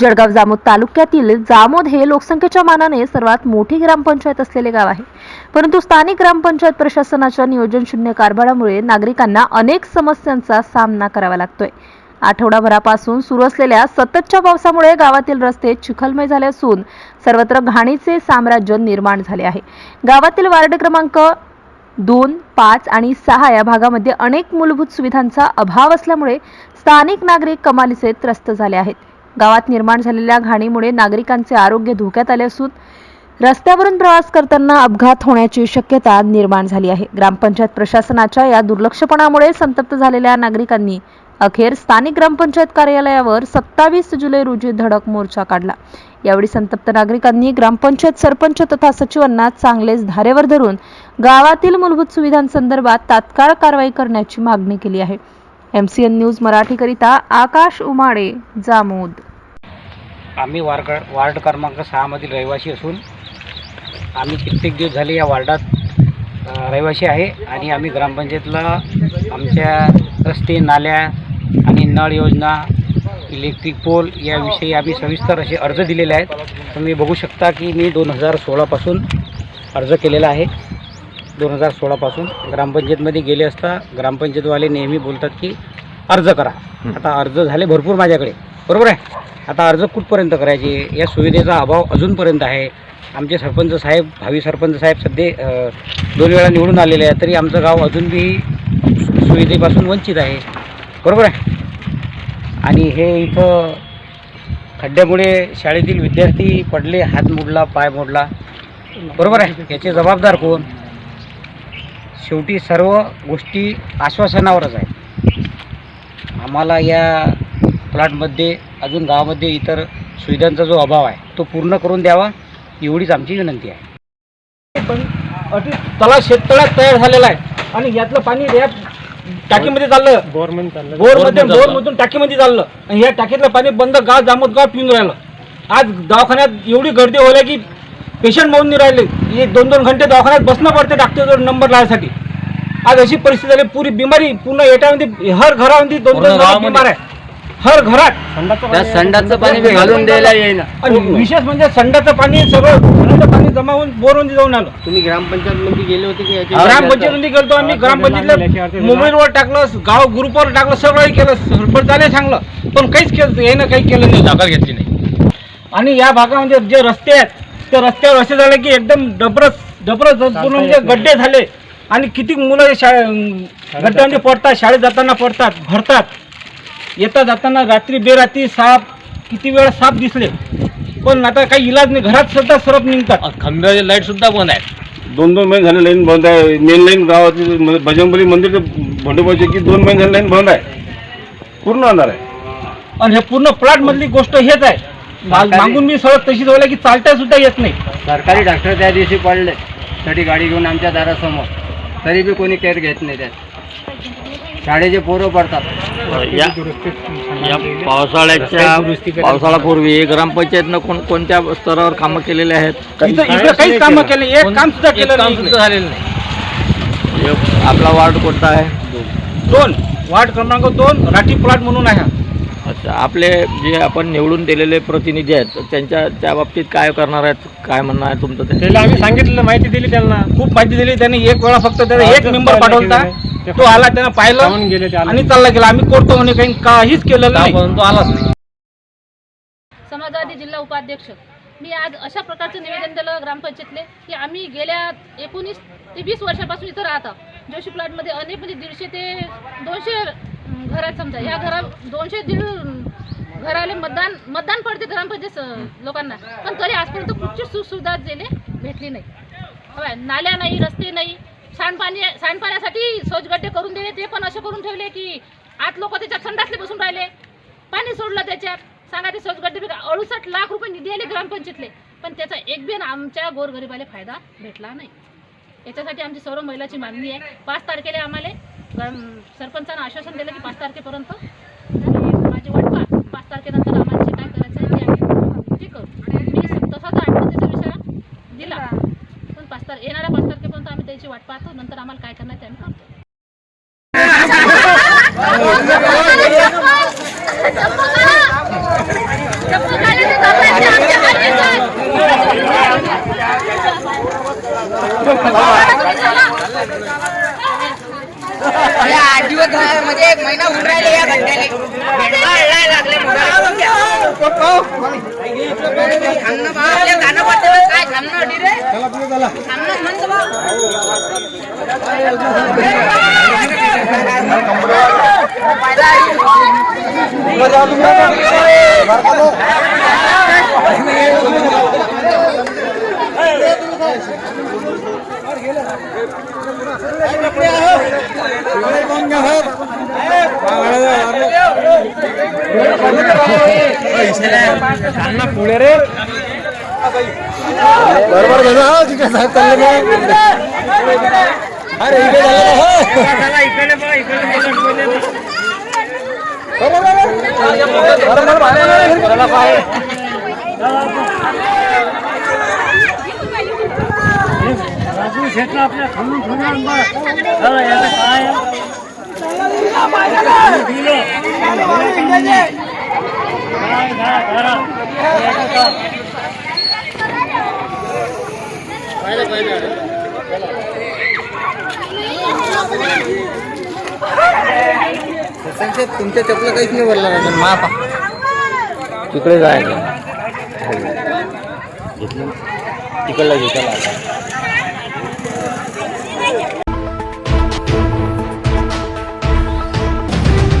जळगाव जामोद तालुक्यातील जामोद हे लोकसंख्येच्या मानाने सर्वात मोठी ग्रामपंचायत असलेले गाव आहे. परंतु स्थानिक ग्रामपंचायत प्रशासनाच्या नियोजन शून्य कारभारामुळे नागरिकांना अनेक समस्यांचा सामना करावा लागतोय. आठवडाभरापासून सुरू असलेल्या सततच्या पावसामुळे गावातील रस्ते चिखलमय झाले असून सर्वत्र घाणीचे साम्राज्य निर्माण झाले आहे. गावातील वार्ड क्रमांक दोन पाच आणि सहा या भागामध्ये अनेक मूलभूत सुविधांचा अभाव असल्यामुळे स्थानिक नागरिक कमालीचे त्रस्त झाले आहेत. गावात निर्माण झालेल्या घाणीमुळे नागरिकांचे आरोग्य धोक्यात आले असून रस्त्यावरून प्रवास करताना अपघात होण्याची शक्यता निर्माण झाली आहे. ग्रामपंचायत प्रशासनाच्या या दुर्लक्षपणामुळे संतप्त झालेल्या नागरिकांनी अखेर स्थानिक ग्रामपंचायत कार्यालयावर सत्तावीस जुलै रोजी धडक मोर्चा काढला. यावेळी संतप्त नागरिकांनी ग्रामपंचायत सरपंच तथा सचिवांना चांगलेच धारेवर धरून गावातील मूलभूत सुविधांसंदर्भात तात्काळ कारवाई करण्याची मागणी केली आहे. एम सी एन न्यूज मराठीकरिता आकाश उमाडे जामोद. आम्ही वार्ड वार्ड क्रमांक सहामधील रहिवासी असून आम्ही कित्येक दिवस झाले या वार्डात रहिवासी आहे आणि आम्ही ग्रामपंचायतला आमच्या रस्ते नाल्या आणि नळ योजना इलेक्ट्रिक पोल याविषयी आम्ही सविस्तर असे अर्ज दिलेले आहेत. तुम्ही बघू शकता की मी दोन हजार सोळापासून अर्ज केलेला आहे. दोन हजार सोळापासून ग्रामपंचायतमध्ये गेले असता ग्रामपंचायतवाले नेहमी बोलतात की अर्ज करा. आता अर्ज झाले भरपूर माझ्याकडे. बरोबर आहे? आता अर्ज कुठपर्यंत करायचे? या सुविधेचा अभाव अजूनपर्यंत आहे. आमचे सरपंच साहेब भावी सरपंच साहेब सध्या दोन वेळा निवडून आलेले आहे तरी आमचं गाव अजून बी सु- सुविधेपासून वंचित आहे. बरोबर आहे? आणि हे इथं खड्ड्यामुळे शाळेतील विद्यार्थी पडले हात मोडला पाय मोडला. बरोबर आहे? याचे जबाबदार कोण? शेवटी सर्व गोष्टी आश्वासनावरच आहे आम्हाला या प्लॉटमध्ये अजून गावामध्ये इतर सुविधांचा जो अभाव आहे तो पूर्ण करून द्यावा एवढीच आमची विनंती आहे. पण अति तलाव शेततळ्यात तयार झालेला आहे आणि यातलं पाणी या टाकीमध्ये चाललं. गव्हर्नमेंट चाललं. बोरमध्ये बोरमधून टाकीमध्ये चाललं. आणि या टाकीतलं पाणी बंद गाव जामोद गाव पिऊन राहिलं. आज दवाखान्यात एवढी गर्दी होल्या की पेशंट म्हणून नाही राहिले. एक दोन दोन घंटे दवाखान्यात बसणं पडते डॉक्टरजवळ नंबर लावायसाठी. आज अशी परिस्थिती झाली पुरी बिमारी पूर्ण एटामध्ये हर घरामध्ये दोन दोन बिमार आहे. हर घरात. संडाचं पाणी घालून द्यायला येईना. आणि विशेष म्हणजे संडाचं पाणी सगळं घराचं पाणी जमा होऊन बोरमध्ये जाऊन आलं. तुम्ही ग्रामपंचायत मध्ये गेले होते की याच्या ग्रामपंचायतीमध्ये गेलतो आम्ही. ग्रामपंचायतीला मोबाईलवर टाकलं गाव ग्रुपवर टाकलं सगळं केलं सरपंचाने सांगलं. पण काहीच केलं यानं काही केलं नाही दखल घेतली नाही. आणि या भागामध्ये जे रस्ते आहेत त्या रस्त्यावर असे झाले की एकदम डबरस डबरस पूर्ण म्हणजे गड्डे झाले. आणि किती मुलं शाळे गड्ड्यामध्ये पडतात शाळेत जाताना पडतात भरतात. येता जाताना रात्री बेरात्री साप किती वेळा साप दिसले. पण आता काही इलाज नाही घरात सुद्धा सरप निघतात. खंब्याची लाइट सुद्धा बंद आहे दोन दोन महिने झाले लाईन बंद आहे. मेन लाईन गावाची म- बजरंगबली मंदिर ते भंडोबाची की दोन महिने झाले लाईन बंद आहे. पूर्ण अंधार आहे. आणि हे पूर्ण प्लॉट मधली गोष्ट हेच आहे. मागून मी सगळं तशीच व्हायला की चालता सुद्धा येत नाही. सरकारी डॉक्टर त्या दिवशी पडले. साठी गाडी घेऊन आमच्या दारासमोर. तरी बी कोणी केअर घेत नाही त्यात. शाळेचे पोरं पडतात. या या पावसाळ्याच्या पावसाळ्यापूर्वी ग्रामपंचायतनं कोण कोणत्या स्तरावर कामं केलेले आहेत? इथं काहीच कामं केले. एक काम सुद्धा केलं काम नाही सुद्धा झालेलं नाही. आपला वार्ड कोणता आहे? दोन. वार्ड क्रमांक दोन राठी प्लॉट म्हणून आहे. अच्छा आपले जे आपण निवडून दिलेले प्रतिनिधी आहेत त्यांच्या त्या बाबतीत काय करणार आहेत काय म्हणणं आहे तुमचं ते? त्याला आम्ही सांगितलं माहिती दिली त्यांना. खूप माहिती दिली त्याने एक वेळा फक्त त्याने एक मेंबर पाठवला तो आला त्यानं जाऊन गेले ते पाहिलं आले. आणि चालला गेला. आम्ही करतो म्हणे काही काहीच केलं नाही. तो आलाच नाही. समाजवादी जिल्हा उपाध्यक्ष. मी आज अशा प्रकारचं निवेदन दिलं ग्रामपंचायतले की आम्ही गेल्या एकोणीस ते वीस वर्षापासून इथं राहत. आहोत जोशी प्लॉटमध्ये अनेक म्हणजे दीडशे ते दोनशे घरात समजा या घरा दोनशे दीड घराले मतदान मतदान पडते ग्रामपंचायत लोकांना. पण तरी आजपर्यंत कुठची सुखसुविधा दिले भेटली नाही. नाल्या नाही रस्ते नाही. सांडपाणी सांडपाण्यासाठी शौचगड्डे करून दिले ते पण असे करून ठेवले की आत लोक त्याच्यात संडासले बसून राहिले. पाणी सोडलं त्याच्यात. सांगा ते शौचगड्डे बी अडुसष्ट लाख रुपये निधी आले ग्रामपंचायतले. पण त्याचा एक बिन आमच्या गोरगरिबाला फायदा भेटला नाही. याच्यासाठी आमची सर्व महिलाची मागणी आहे. पाच तारखेला आम्हाला सरपंचांना आश्वासन दिलं की पाच तारखेपर्यंत. माझी वाटतात पाच तारखेनंतर आम्हाला काय करायचं आहे ते करू. मी तसाच तर आठ विषय दिला पण पाच तारखे येणाऱ्या पाच तारखेपर्यंत आम्ही त्याची वाट पाहतो नंतर आम्हाला काय करणार ते आम्ही करतो. करा. म्हणजे एक महिना होऊन राहिले या घंट्याने लागले थांबणं बा आपल्या गाणं वाटतं काय थांबणं रे थांबणं म्हणतो बा पुढे रे. बरोबर चालले अरे राजू शेतला आपल्या खांबून खांबून काय तुमच्या चपला काहीच नाही बोलला मापा. तिकडे जायचं. हो. तिकडला घेताला